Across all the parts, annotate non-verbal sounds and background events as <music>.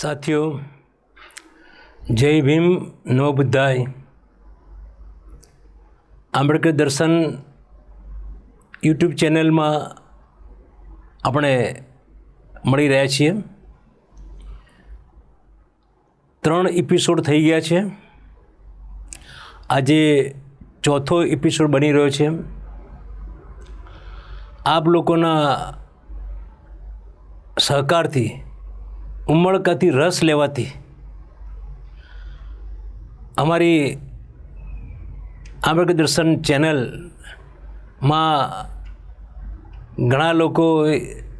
સાથીઓ, જય ભીમ નમો બુદ્ધાય. આંબેડકર દર્શન યુટ્યુબ ચેનલમાં આપણે મળી રહ્યા છીએ. ત્રણ એપિસોડ થઈ ગયા છે. આજે ચોથો એપિસોડ બની રહ્યો છે. આપ લોકોના સહકારથી ઉમળકાથી રસ લેવાથી અમારી આંબેડકર દર્શન ચેનલમાં ઘણા લોકો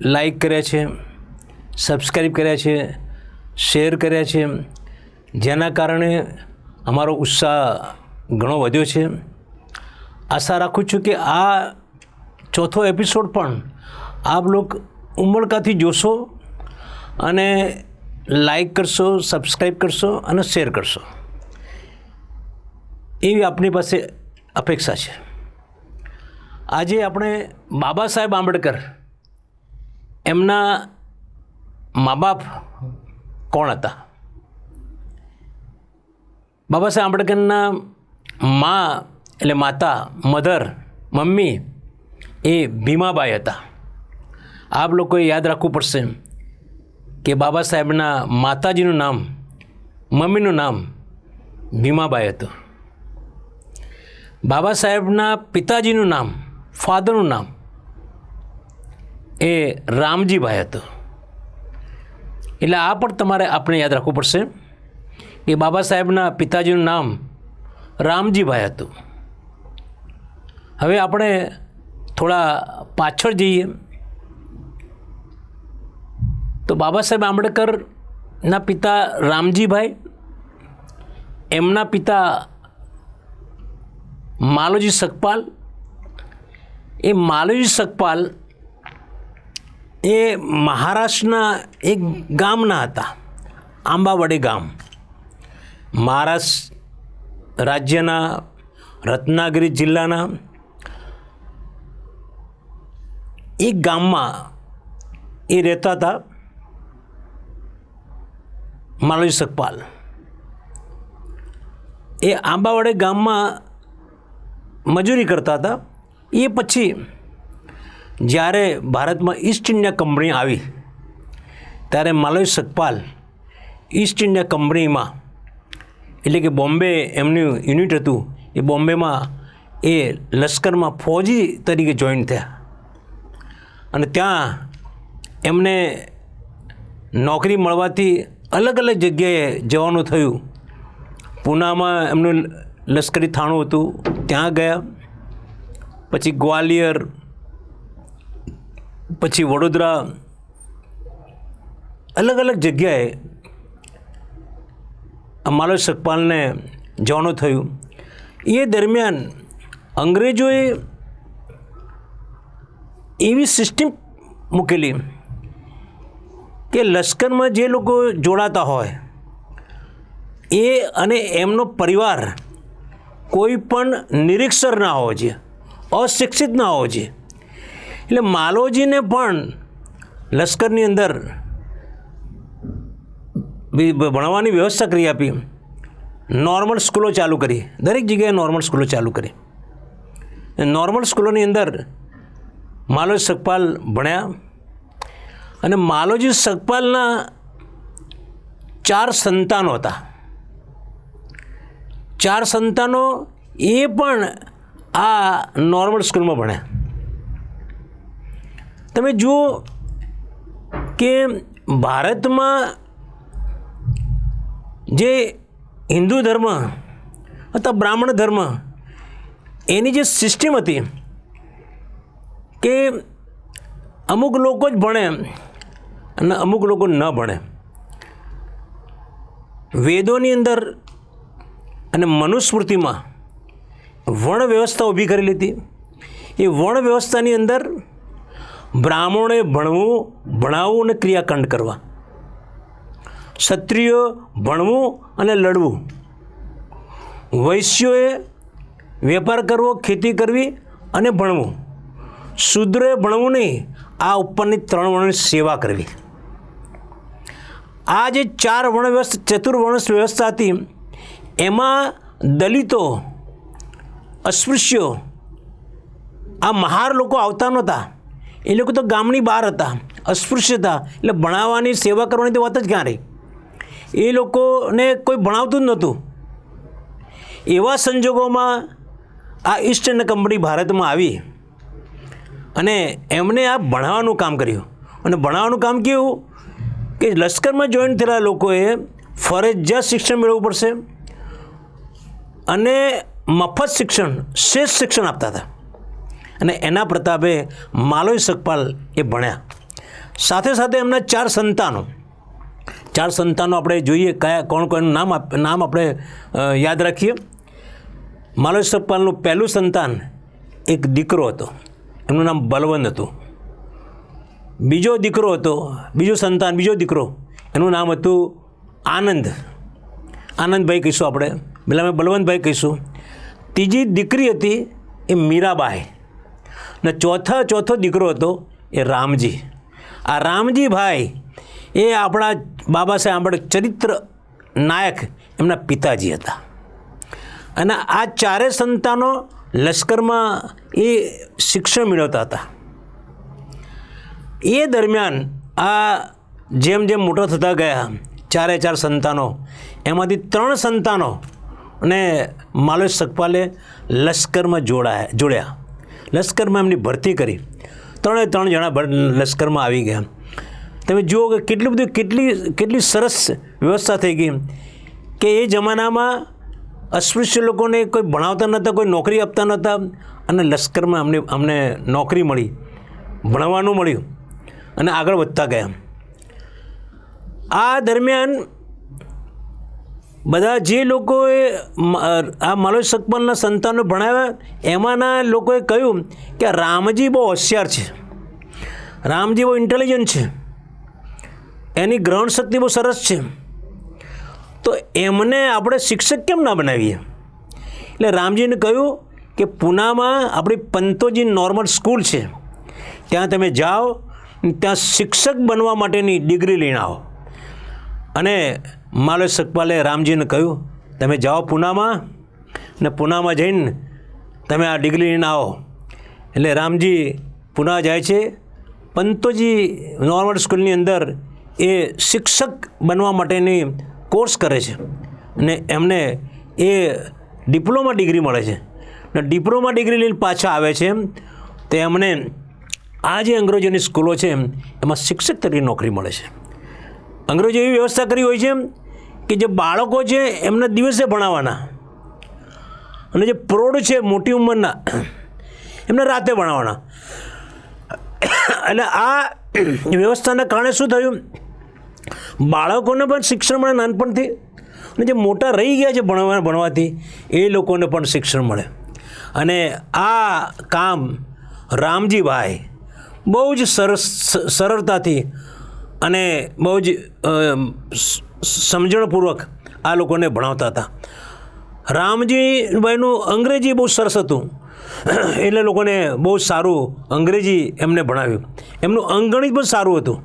લાઈક કર્યા છે સબસ્ક્રાઈબ કર્યા છે, શેર કર્યા છે, જેના કારણે અમારો ઉત્સાહ ઘણો વધ્યો છે. આશા રાખું છું કે આ ચોથો એપિસોડ પણ આપ લોકો ઉમળકાથી જોશો. અને લાઈક કરશો સબસ્ક્રાઈબ કરશો અને શેર કરશો. એવી આપની પાસે અપેક્ષા છે. આજે આપણે બાબા સાહેબ આંબેડકર, એમના મા બાપ કોણ હતા? બાબા સાહેબ આંબેડકરના મા એટલે માતા, મધર, મમ્મી એ ભીમાબાઈ હતા. આપ લોકોએ યાદ રાખવું પડશે. કે બાબા સાહેબના માતાજીનું નામ, મમ્મીનું નામ ભીમાબાઈ હતું. બાબા સાહેબના પિતાજીનું નામ, ફાધરનું નામ એ રામજીભાઈ હતું. એટલે આ પણ તમારે આપણે યાદ રાખવું પડશે કે બાબા સાહેબના પિતાજીનું નામ રામજીભાઈ હતું. હવે આપણે થોડા પાછળ જઈએ. તો બાબા સાહેબ આંબેડકરના પિતા રામજીભાઈ, એમના પિતા માલોજી સકપાલ એ માલોજી સકપાલ એ મહારાષ્ટ્રના એક ગામના હતા, આંબાવડે ગામ. મહારાષ્ટ્ર રાજ્યના રત્નાગિરી જિલ્લાના એક ગામમાં એ રહેતા હતા. માલોજી સકપાલ એ આંબાવાડે ગામમાં મજૂરી કરતા હતા. એ પછી જ્યારે ભારતમાં ઈસ્ટ ઇન્ડિયા કંપની આવી, ત્યારે માલોજી સકપાલ ઈસ્ટ ઇન્ડિયા કંપનીમાં એટલે કે બોમ્બે એમનું યુનિટ હતું, એ બોમ્બેમાં એ લશ્કરમાં ફૌજી તરીકે જોઈન થયા. અને ત્યાં એમને નોકરી મળવાથી અલગ અલગ જગ્યાએ જવાનું થયું. પૂનામાં એમનું લશ્કરી થાણું હતું, ત્યાં ગયા. પછી ગ્વાલિયર, પછી વડોદરા. અલગ અલગ જગ્યાએ માલો સકપાલને જવાનું થયું. એ દરમિયાન અંગ્રેજોએ એવી સિસ્ટમ મૂકેલી. કે લશ્કરમાં જે લોકો જોડાતા હોય, એ અને એમનો પરિવાર કોઈ પણ નિરીક્ષર ના હોવો જોઈએ, અશિક્ષિત ના હોવો જોઈએ. એટલે માલોજીને પણ લશ્કરની અંદર ભણવાની વ્યવસ્થા કરી આપી, નોર્મલ સ્કૂલો ચાલુ કરી, દરેક જગ્યાએ નોર્મલ સ્કૂલો ચાલુ કરી. નોર્મલ સ્કૂલોની અંદર માલોજી સકપાલ ભણ્યા અને માલોજી સકપાલના ચાર સંતાનો હતા. ચાર સંતાનો એ પણ આ નોર્મલ સ્કૂલમાં ભણ્યા. તમે જુઓ કે ભારતમાં જે હિન્દુ ધર્મ અથવા બ્રાહ્મણ ધર્મ એની જે સિસ્ટમ હતી કે અમુક લોકો જ ભણે અને અમુક લોકો ન ભણે. વેદોની અંદર અને મનુસ્મૃતિમાં વણ વ્યવસ્થા ઊભી કરેલી હતી. એ વણ વ્યવસ્થાની અંદર બ્રાહ્મણોએ ભણવું, ભણાવવું અને ક્રિયાકાંડ કરવા. ક્ષત્રિયો ભણવું અને લડવું. વૈશ્યોએ વેપાર કરવો, ખેતી કરવી અને ભણવું. શુદ્રએ ભણવું નહીં, આ ઉપરની ત્રણ વર્ણની સેવા કરવી. આ જે ચાર વર્ણ ચતુર્વર્ણ વ્યવસ્થા હતી એમાં દલિતો, અસ્પૃશ્યો, આ મહાર લોકો આવતા નહોતા. એ લોકો તો ગામની બહાર હતા, અસ્પૃશ્ય હતા. એટલે ભણાવવાની સેવા કરવાની તો વાત જ ક્યાં રહી? એ લોકોને કોઈ ભણાવતું જ નહોતું. એવા સંજોગોમાં આ ઈસ્ટ ઇન્ડિયન કંપની ભારતમાં આવી અને એમણે આ ભણાવવાનું કામ કર્યું. અને ભણાવવાનું કામ કેવું? કે લશ્કરમાં જોઈન થયેલા લોકોએ ફરજિયાત શિક્ષણ મેળવવું પડશે અને મફત શિક્ષણ, શ્રેષ્ઠ શિક્ષણ આપતા હતા. અને એના પ્રતાપે માલોય સકપાલ એ ભણ્યા. સાથે સાથે એમના ચાર સંતાનો. ચાર સંતાનો આપણે જોઈએ કયા, કોણ કોણનું નામ નામ આપણે યાદ રાખીએ. માલોય સકપાલનું પહેલું સંતાન એક દીકરો હતો. એમનું નામ બલવંત હતું. બીજો દીકરો હતો, બીજો સંતાન, બીજો દીકરો, એનું નામ હતું આનંદ. આનંદભાઈ કહીશું આપણે. પેલા અમે બલવંતભાઈ કહીશું. ત્રીજી દીકરી હતી એ મીરાબાઈ. ને ચોથા, ચોથો દીકરો હતો એ રામજી. આ રામજીભાઈ એ આપણા બાબા સાહેબ આંબેડકર ચરિત્ર નાયક એમના પિતાજી હતા. અને આ ચારે સંતાનો લશ્કરમાં એ શિક્ષણ મેળવતા હતા. એ દરમિયાન આ જેમ જેમ મોટા થતા ગયા, ચારે ચાર સંતાનો, એમાંથી ત્રણ સંતાનો અને માલોજ સકપાલે લશ્કરમાં જોડાયા, જોડ્યા. લશ્કરમાં એમની ભરતી કરી. ત્રણે ત્રણ જણા લશ્કરમાં આવી ગયા. તમે જુઓ કે કેટલી બધી, કેટલી કેટલી સરસ વ્યવસ્થા થઈ ગઈ. કે એ જમાનામાં અસ્પૃશ્ય લોકોને કોઈ ભણાવતા નહોતા, કોઈ નોકરી આપતા નહોતા અને લશ્કરમાં અમને અમને નોકરી મળી, ભણવાનું મળ્યું. અને આગળ વધતા ગયા. આ દરમિયાન બધા જે લોકોએ આ માલોજ સકપલના સંતાનો ભણાવ્યા, એમાંના લોકોએ કહ્યું કે રામજી બહુ હોશિયાર છે. રામજી બહુ ઇન્ટેલિજન્ટ છે. એની ગ્રહણ શક્તિ બહુ સરસ છે. તો એમને આપણે શિક્ષક કેમ ના બનાવીએ? એટલે રામજીને કહ્યું કે પૂનામાં આપણી પંતોજી નોર્મલ સ્કૂલ છે. ત્યાં તમે જાઓ ત્યાં શિક્ષક બનવા માટેની ડિગ્રી લઈને આવો. અને માલે સકપાલે રામજીને કહ્યું, તમે જાઓ પૂનામાં ને પૂનામાં જઈને તમે આ ડિગ્રી લઈને આવો. એટલે રામજી પૂના જાય છે. પંતોજી નોર્મલ સ્કૂલની અંદર એ શિક્ષક બનવા માટેની કોર્સ કરે છે અને એમને એ ડિપ્લોમા ડિગ્રી મળે છે. ને ડિપ્લોમા ડિગ્રી લઈને પાછા આવે છે. તે એમને આ જે અંગ્રેજોની સ્કૂલો છે, એમાં શિક્ષક તરીકે નોકરી મળે છે. અંગ્રેજો એવી વ્યવસ્થા કરી હોય છે કે જે બાળકો છે, એમને દિવસે ભણાવવાના. અને જે પ્રૌઢ છે, મોટી ઉંમરના, એમને રાતે ભણાવવાના. એટલે આ વ્યવસ્થાના કારણે શું થયું? બાળકોને પણ શિક્ષણ મળે નાનપણથી. અને જે મોટા રહી ગયા છે ભણવા, ભણવાથી, એ લોકોને પણ શિક્ષણ મળે. અને આ કામ રામજીભાઈ બહુ જ સરસ સરળતાથી અને બહુ જ સમજણપૂર્વક આ લોકોને ભણાવતા હતા. રામજીભાઈનું અંગ્રેજી બહુ સરસ હતું. <clears throat> એટલે લોકોને બહુ સારું અંગ્રેજી એમને ભણાવ્યું. એમનું અંગણિત પણ સારું હતું.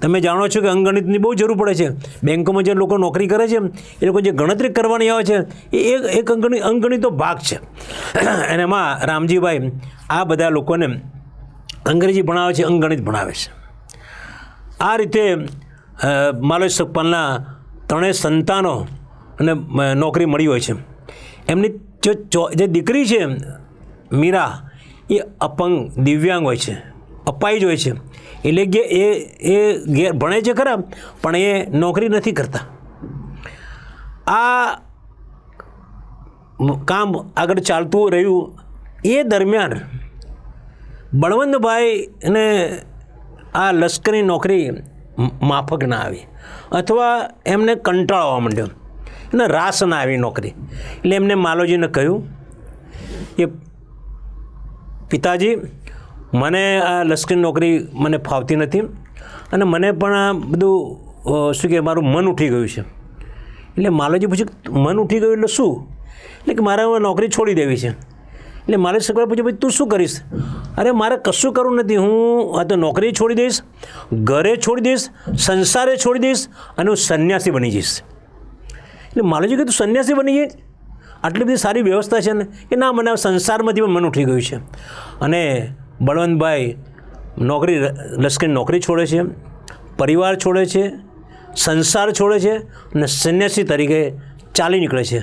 તમે જાણો છો કે અંગણિતની બહુ જરૂર પડે છે. બેંકોમાં જે લોકો નોકરી કરે છે, એ લોકો જે ગણતરી કરવાની આવે છે, એ એક એક અંગણિત અંગણિતો ભાગ છે. <clears throat> અને એમાં રામજીભાઈ આ બધા લોકોને અંગ્રેજી ભણાવે છે અંગણિત ભણાવે છે. આ રીતે અ, માલવ સકપાલના ત્રણેય સંતાનો અને નોકરી મળી હોય છે. એમની જે જે દીકરી છે મીરા એ અપંગ દિવ્યાંગ હોય છે અપાઈ જ હોય છે. એટલે કે એ એ ઘેર ભણે છે ખરા પણ એ નોકરી નથી કરતા. આ કામ આગળ ચાલતું રહ્યું. એ દરમિયાન બળવંતભાઈને આ લશ્કરી નોકરી માફક ના આવી. અથવા એમને કંટાળો માંડ્યો. એને રાસ ના આવી નોકરી. એટલે એમને માલોજીને કહ્યું કે, પિતાજી, મને આ લશ્કરી નોકરી મને ફાવતી નથી અને મને પણ આ બધું શું કે મારું મન ઉઠી ગયું છે. એટલે માલોજી પૂછ્યું, મન ઉઠી ગયું એટલે શું? એટલે કે મારે હવે નોકરી છોડી દેવી છે. એટલે મારે સગવડ પૂછ્યું ભાઈ, તું શું કરીશ? અરે, મારે કશું કરવું નથી. હું આ તો નોકરી છોડી દઈશ, ઘરે છોડી દઈશ, સંસારે છોડી દઈશ અને હું સંન્યાસી બની જઈશ. એટલે માલુજી કે તું સંન્યાસી બની જઈશ? આટલી બધી સારી વ્યવસ્થા છે ને કે ના મને સંસારમાંથી પણ મન ઉઠી ગયું છે. અને બળવંતભાઈ નોકરી, લશ્કરી નોકરી છોડે છે, પરિવાર છોડે છે, સંસાર છોડે છે અને સંન્યાસી તરીકે ચાલી નીકળે છે.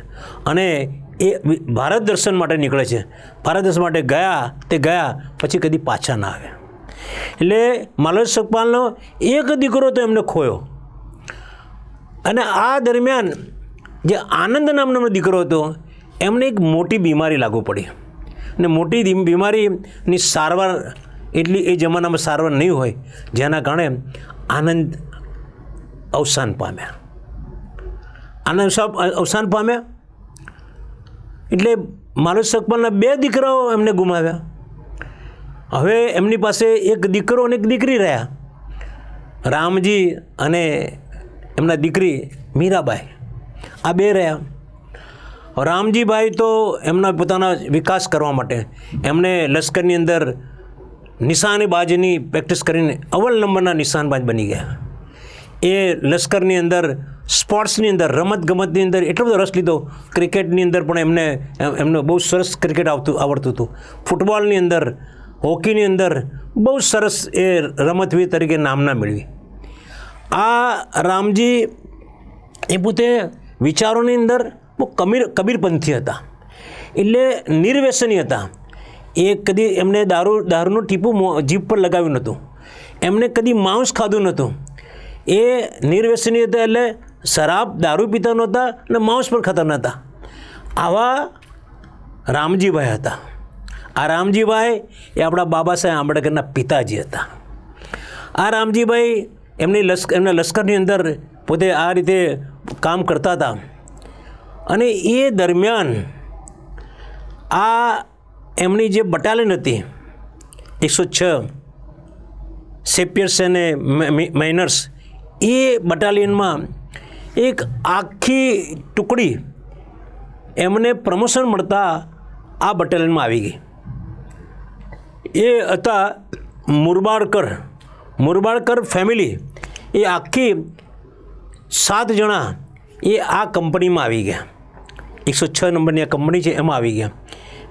અને એ ભારત દર્શન માટે નીકળે છે. ભારત દર્શન માટે ગયા, તે ગયા, પછી કદી પાછા ના આવે એટલે માલવ સકપાલનો એક દીકરો તો એમને ખોયો. અને આ દરમિયાન જે આનંદ નામનો દીકરો હતો, એમને એક મોટી બીમારી લાગુ પડી. અને મોટી બીમારીની સારવાર, એટલી એ જમાનામાં સારવાર નહીં હોય, જેના કારણે આનંદ અવસાન પામ્યા. આનંદ સાહેબ અવસાન પામ્યા. એટલે માનવ સકપાલના બે દીકરાઓ એમને ગુમાવ્યા. હવે એમની પાસે એક દીકરો અને એક દીકરી રહ્યા. રામજી અને એમના દીકરી મીરાબાઈ, આ બે રહ્યા. રામજીભાઈ તો એમના પોતાના વિકાસ કરવા માટે એમને લશ્કરની અંદર નિશાનેબાજીની પ્રેક્ટિસ કરીને અવ્વલ નંબરના નિશાનબાજ બની ગયા. એ લશ્કરની અંદર સ્પોર્ટ્સની અંદર રમત ગમતની અંદર એટલો બધો રસ લીધો. ક્રિકેટની અંદર પણ એમને એમ- એમને બહુ સરસ ક્રિકેટ આવતું, આવડતું હતું. ફૂટબોલની અંદર, હોકીની અંદર બહુ સરસ એ રમતવીર તરીકે નામના મેળવી. આ રામજી એ પોતે વિચારોની અંદર બહુ કબીર કબીરપંથી હતા. એટલે નિર્વ્યસની હતા. એ કદી એમને દારૂ, દારૂનું ટીપું જીભ પર લગાવ્યું નહોતું. એમને કદી માંસ ખાધું નહોતું. એ નિર્વ્યસની હતા એટલે શરાબ દારૂ પીતા નહોતા અને માંસ પણ ખાતા નહોતા. આવા રામજીભાઈ હતા. આ રામજીભાઈ એ આપણા બાબા સાહેબ આંબેડકરના પિતાજી હતા. આ રામજીભાઈ એમની લશ્કર એમના લશ્કરની અંદર પોતે આ રીતે કામ કરતા હતા. અને એ દરમિયાન આ એમની જે બટાલિયન હતી, એકસો છ સેપિયર્સ અને માઇનર્સ એ બટાલિયનમાં એક આખી ટુકડી એમને પ્રમોશન મળતા આ બટાલિયનમાં આવી ગઈ. એ હતા મુરબાડકર મુરબાડકર ફેમિલી એ આખી સાત જણા એ આ કંપનીમાં આવી ગયા. એકસો છ નંબરની આ કંપની છે, એમાં આવી ગયા.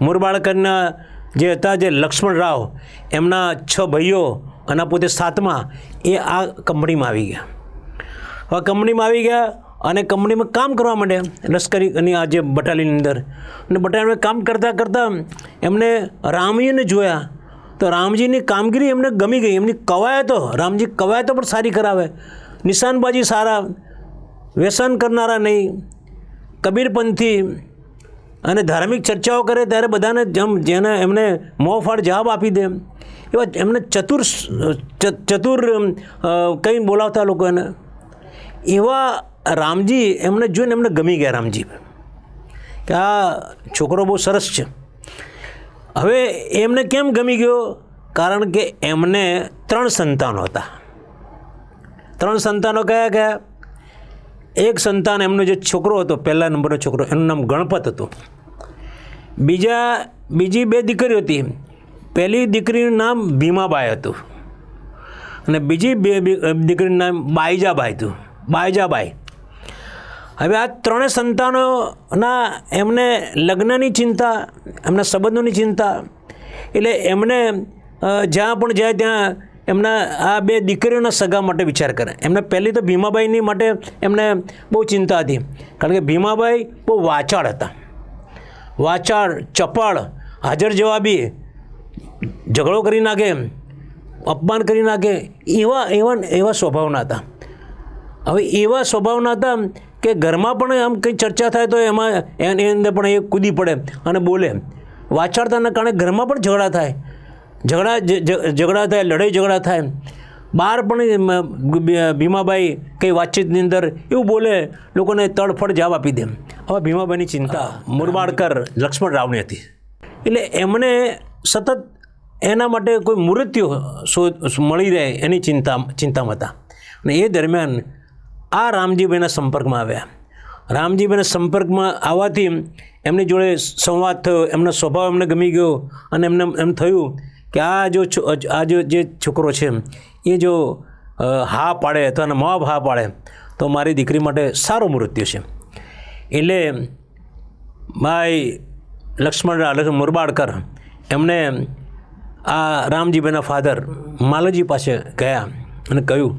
મુરબાડકરના જે હતા, જે લક્ષ્મણ રાવ, એમના છ ભાઈઓ અને પોતે સાતમા એ આ કંપનીમાં આવી ગયા. હવે કંપનીમાં આવી ગયા અને કંપનીમાં કામ કરવા માંડ્યા લશ્કરીની આ જે બટાલિયનની અંદર. અને બટાલિયનમાં કામ કરતાં કરતાં એમને રામજીને જોયા. તો રામજીની કામગીરી એમને ગમી ગઈ. એમની કવાયતો, રામજી કવાયતો પણ સારી કરાવે. નિશાનબાજી સારા, વ્યસન કરનારા નહીં. કબીરપંથી અને ધાર્મિક ચર્ચાઓ કરે ત્યારે બધાને જેમ જેને એમને મોંફાળ જવાબ આપી દે. એવા એમને ચતુર ચતુર કંઈ બોલાવતા લોકો એને. એવા રામજી એમને જોઈને એમને ગમી ગયા રામજી. કે આ છોકરો બહુ સરસ છે. હવે એમને કેમ ગમી ગયો? કારણ કે એમને ત્રણ સંતાનો હતા. ત્રણ સંતાનો કયા કયા? એક સંતાન એમનો જે છોકરો હતો, પહેલા નંબરનો છોકરો, એનું નામ ગણપત હતું. બીજા, બીજી બે દીકરીઓ હતી. પહેલી દીકરીનું નામ ભીમાબાઈ હતું. અને બીજી બે દીકરીનું નામ બાઈજાબાઈ હતું. બાઈજાબાઈ હવે આ ત્રણેય સંતાનોના એમને લગ્નની ચિંતા, એમના સંબંધોની ચિંતા, એટલે એમને જ્યાં પણ જાય ત્યાં એમના આ બે દીકરીઓના સગા માટે વિચાર કરે. એમને પહેલી તો ભીમાબાઈની માટે એમને બહુ ચિંતા હતી, કારણ કે ભીમાબાઈ બહુ વાચાળ હતા. વાચાળ, ચપળ, હાજર જવાબી, ઝઘડો કરી નાખે, અપમાન કરી નાખે, એવા એવા એવા સ્વભાવના હતા. હવે એવા સ્વભાવના હતા કે ઘરમાં પણ આમ કંઈ ચર્ચા થાય તો એમાં એની અંદર પણ એ કૂદી પડે અને બોલે. વાચાળતાના કારણે ઘરમાં પણ ઝઘડા થાય. ઝઘડા ઝઘડા થાય લડાઈ ઝઘડા થાય. બહાર પણ ભીમાબાઈ કંઈ વાતચીતની અંદર એવું બોલે લોકોને તડફડ જવાબ આપી દે. હવે ભીમાબાઈની ચિંતા. મુરબાડકર. લક્ષ્મણ રાવની હતી. એટલે એમને સતત એના માટે કોઈ મૃત્યુ મળી રહે એની ચિંતા ચિંતામાં હતા. અને એ દરમિયાન આ રામજીભાઈના સંપર્કમાં આવ્યા. રામજીભાઈના સંપર્કમાં આવવાથી એમની જોડે સંવાદ થયો, એમનો સ્વભાવ એમને ગમી ગયો અને એમને એમ થયું કે આ જો આ જો જે છોકરો છે, એ જો હા પાડે અથવા એના મા બાપ હા પાડે, તો મારી દીકરી માટે સારો મૃત્યુ છે. એટલે ભાઈ લક્ષ્મણ મુરબાડકર એમને આ રામજીભાઈના ફાધર માલજી પાસે ગયા અને કહ્યું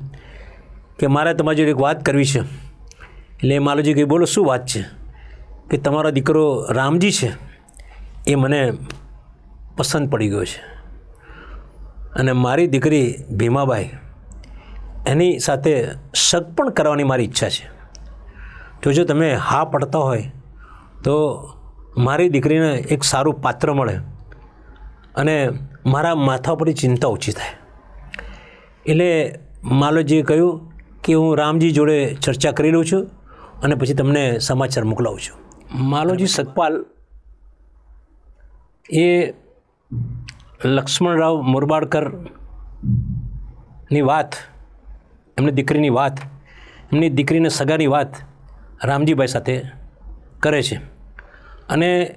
કે મારે તમારી જોડે એક વાત કરવી છે. એટલે માલુજી કહ્યું બોલો, શું વાત છે? કે તમારો દીકરો રામજી છે, એ મને પસંદ પડી ગયો છે. અને મારી દીકરી ભીમાબાઈ, એની સાથે શક પણ કરવાની મારી ઈચ્છા છે. જો જો તમે હા પડતા હોય, તો મારી દીકરીને એક સારું પાત્ર મળે અને મારા માથા પરની ચિંતા ઓછી થાય. એટલે માલોજીએ કહ્યું કે હું રામજી જોડે ચર્ચા કરી લઉં છું અને પછી તમને સમાચાર મોકલાવું છું. માલોજી સગપાલ એ લક્ષ્મણરાવ મોરબાડકરની વાત એમની દીકરીની વાત એમની દીકરીને સગાની વાત રામજીભાઈ સાથે કરે છે. અને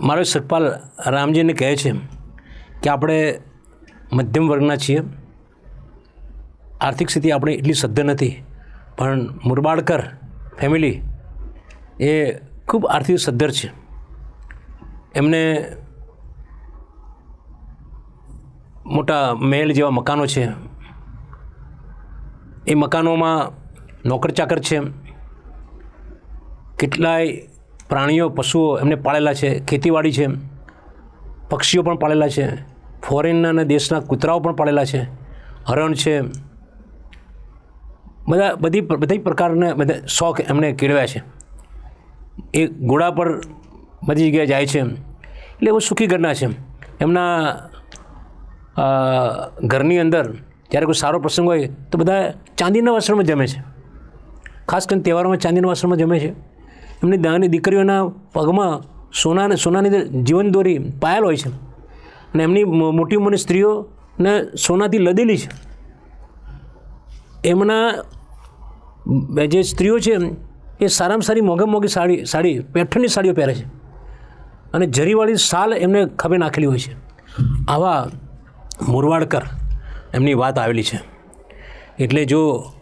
મારો સગપાલ રામજીને કહે છે કે આપણે મધ્યમ વર્ગના છીએ. આર્થિક સ્થિતિ આપણી એટલી સદ્ધર નથી, પણ મુરબાડકર ફેમિલી એ ખૂબ આર્થિક સદ્ધર છે. એમને મોટા મહેલ જેવા મકાનો છે. એ મકાનોમાં નોકર ચાકર છે. કેટલાય પ્રાણીઓ, પશુઓ એમને પાળેલા છે, ખેતીવાડી છે, પક્ષીઓ પણ પાળેલા છે ફોરેનના અને દેશના કૂતરાઓ પણ પાળેલા છે, હરણ છે બધા, બધી બધી પ્રકારના બધા શોખ એમને કેળવ્યા છે. એ ઘોડા પર બધી જગ્યાએ જાય છે. એટલે એવું સુખી ઘરના છે. એમના ઘરની અંદર જ્યારે કોઈ સારો પ્રસંગ હોય તો બધા ચાંદીના વસ્ત્રમાં જમે છે. ખાસ કરીને તહેવારોમાં ચાંદીના વસ્ત્રમાં જમે છે. એમની દાની દીકરીઓના પગમાં સોનાને સોનાની જીવન દોરી પાયેલ હોય છે. અને એમની મોટી ઉંમરની સ્ત્રીઓને સોનાથી લદેલી છે. એમના જે સ્ત્રીઓ છે, એ સારામાં સારી મોંઘા મોંઘી સાડી સાડી પેઠણની સાડીઓ પહેરે છે. અને જરીવાળી શાલ એમને ખભે નાખેલી હોય છે. આવા મુરવાડકર એમની વાત આવેલી છે. એટલે જો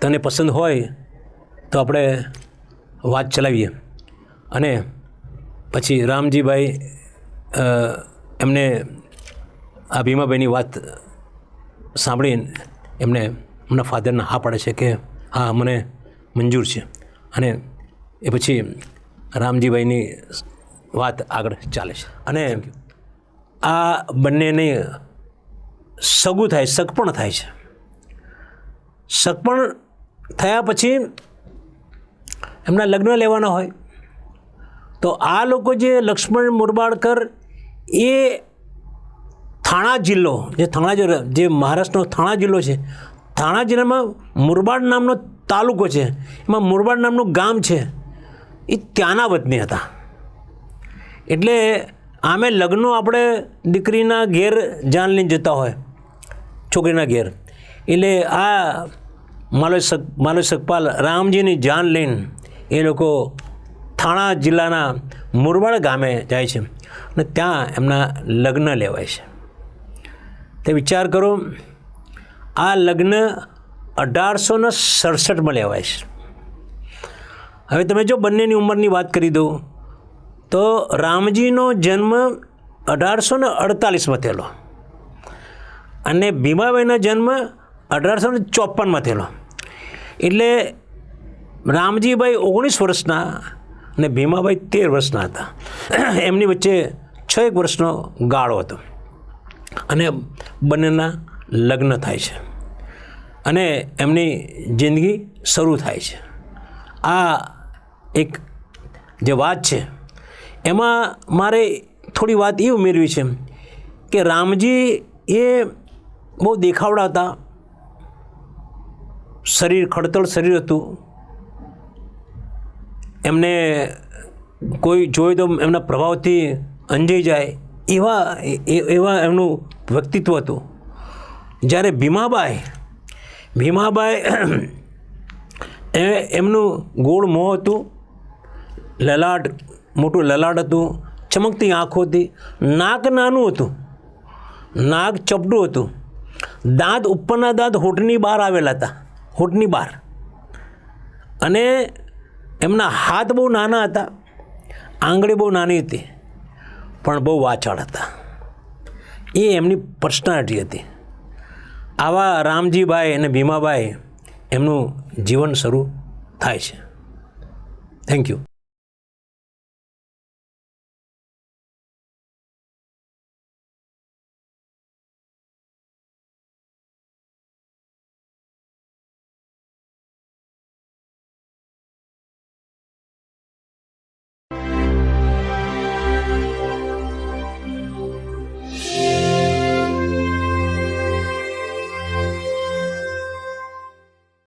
તને પસંદ હોય, તો આપણે વાત ચલાવીએ. અને પછી રામજીભાઈ એમને આ ભીમાભાઈની વાત સાંભળીને એમને એમના ફાધરને હા પાડે છે કે હા મને મંજૂર છે. અને એ પછી રામજીભાઈની વાત આગળ ચાલે છે. અને આ બંનેની સગું થાય સગપણ થાય છે. સગપણ થયા પછી એમના લગ્ન લેવાના હોય. તો આ લોકો જે લક્ષ્મણ મુરબાડકર એ થાણા જિલ્લો જે થાણા જે મહારાષ્ટ્રનો થાણા જિલ્લો છે થાણા જિલ્લામાં મુરબાડ નામનો તાલુકો છે. એમાં મુરબાડ નામનું ગામ છે. એ ત્યાંના વતની હતા. એટલે આમે લગ્નો આપણે દીકરીના ઘેર જાન લઈને જતા હોય. છોકરીના ઘેર. એટલે આ માલો સક માલો સકપાલ રામજીની જાન લઈને એ લોકો થાણા જિલ્લાના મુરબાડ ગામે જાય છે. અને ત્યાં એમના લગ્ન લેવાય છે. તે વિચાર કરો આ લગ્ન અઢારસો ને સડસઠમાં લેવાય છે. હવે તમે જો બંનેની ઉંમરની વાત કરી દો, તો રામજીનો જન્મ અઢારસો ને અડતાલીસમાં થયેલો અને ભીમાબાઈનો જન્મ અઢારસો ને ચોપનમાં થયેલો. એટલે રામજીભાઈ ઓગણીસ વર્ષના અને ભીમાભાઈ તેર વર્ષના હતા. એમની વચ્ચે છ એક વર્ષનો ગાળો હતો. અને બંનેના લગ્ન થાય છે. અને એમની જિંદગી શરૂ થાય છે. આ એક જે વાત છે, એમાં મારે થોડી વાત એ ઉમેરવી છે કે રામજી એ બહુ દેખાવડા હતા શરીર ખડતળ શરીર હતું. એમને કોઈ જોઈ તો એમના પ્રભાવથી અંજાઈ જાય એવા એવા એમનું વ્યક્તિત્વ હતું. જ્યારે ભીમાબાઈ ભીમાબાઈ એ એમનું ગોળ મોં હતું, લલાટ, મોટું લલાટ હતું, ચમકતી આંખો હતી, નાક નાનું હતું, નાક ચપટું હતું, દાંત ઉપરના દાંત હોઠની બહાર આવેલા હતા, હોઠની બહાર. અને એમના હાથ બહુ નાના હતા, આંગળી બહુ નાની હતી, પણ બહુ વાચાળ હતા. એ એમની પર્સનાલિટી હતી. આવા રામજીભાઈ અને ભીમાભાઈ એમનું જીવન શરૂ થાય છે. Thank you